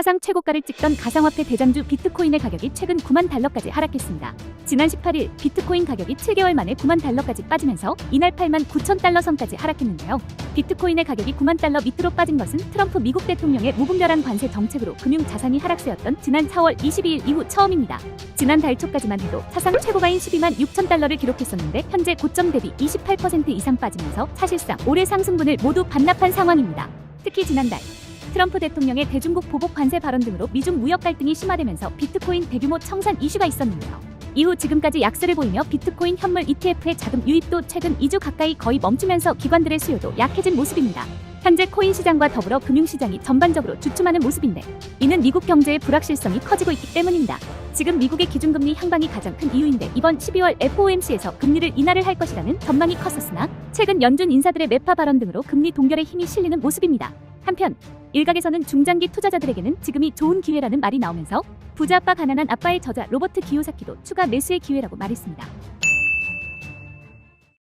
사상 최고가를 찍던 가상화폐 대장주 비트코인의 가격이 최근 9만 달러까지 하락했습니다. 지난 18일 비트코인 가격이 7개월 만에 9만 달러까지 빠지면서 이날 8만 9천 달러 선까지 하락했는데요. 비트코인의 가격이 9만 달러 밑으로 빠진 것은 트럼프 미국 대통령의 무분별한 관세 정책으로 금융 자산이 하락세였던 지난 4월 22일 이후 처음입니다. 지난 달 초까지만 해도 사상 최고가인 12만 6천 달러를 기록했었는데 현재 고점 대비 28% 이상 빠지면서 사실상 올해 상승분을 모두 반납한 상황입니다. 특히 지난달 트럼프 대통령의 대중국 보복 관세 발언 등으로 미중 무역 갈등이 심화되면서 비트코인 대규모 청산 이슈가 있었는데요. 이후 지금까지 약세를 보이며 비트코인 현물 ETF의 자금 유입도 최근 2주 가까이 거의 멈추면서 기관들의 수요도 약해진 모습입니다. 현재 코인 시장과 더불어 금융 시장이 전반적으로 주춤하는 모습인데 이는 미국 경제의 불확실성이 커지고 있기 때문입니다. 지금 미국의 기준금리 향방이 가장 큰 이유인데 이번 12월 FOMC에서 금리를 인하를 할 것이라는 전망이 컸었으나 최근 연준 인사들의 매파 발언 등으로 금리 동결에 힘이 실리는 모습입니다. 한편 일각에서는 중장기 투자자들에게는 지금이 좋은 기회라는 말이 나오면서 부자 아빠 가난한 아빠의 저자 로버트 기요사키도 추가 매수의 기회라고 말했습니다.